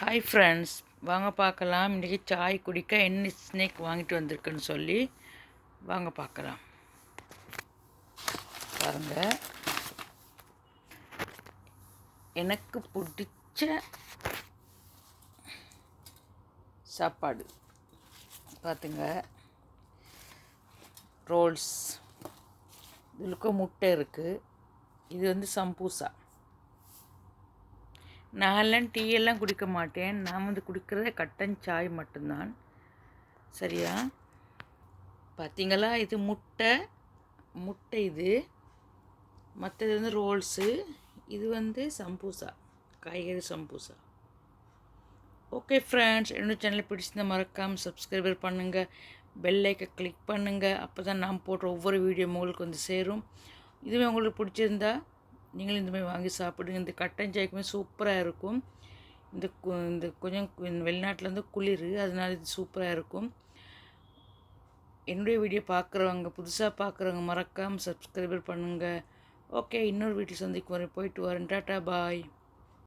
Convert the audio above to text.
Hi friends வாங்க பார்க்கலாம். இன்றைக்கி சாய் குடிக்க என்ன ஸ்னேக் வாங்கிட்டு வந்திருக்குன்னு சொல்லி வாங்க பார்க்கலாம். பாருங்க. எனக்கு பிடிச்ச சாப்பாடு. பார்த்துங்க ரோல்ஸ் இதுக்கு முட்டை இருக்குது இது வந்து சம்பூசா. நான்லாம் டீயெல்லாம் குடிக்க மாட்டேன். நான் வந்து குடிக்கிறத கட்டன் சாய் மட்டும்தான். சரியா? பார்த்தீங்களா இது முட்டை. முட்டை இது. மற்றது வந்து ரோல்ஸு. இது வந்து சம்பூசா. காய்கறி சம்பூசா. Okay friends. என்னோட சேனலை பிடிச்சிருந்தா மறக்காமல் சப்ஸ்கிரைபர் பண்ணுங்கள் பெல்லைக்கை கிளிக் பண்ணுங்கள் அப்போ தான் நான் போடுற ஒவ்வொரு வீடியோ உங்களுக்கு வந்து சேரும். இதுவே உங்களுக்கு பிடிச்சிருந்தா நீங்களும் இந்த மாதிரி வாங்கி சாப்பிடுங்க. இந்த கட்டன் சாய்க்குமே சூப்பராக இருக்கும். இந்த கு- இந்த கொஞ்சம் வெளிநாட்டிலேருந்து குளிர் அதனால இது சூப்பராக இருக்கும். என்னுடைய வீடியோ பார்க்குறவங்க புதுசாக பார்க்குறவங்க மறக்காமல் சப்ஸ்கிரைபர் பண்ணுங்கள் ஓகே இன்னொரு வீட்டில் சந்திக்கும் வரேன் போயிட்டு வரேன். Tata bye.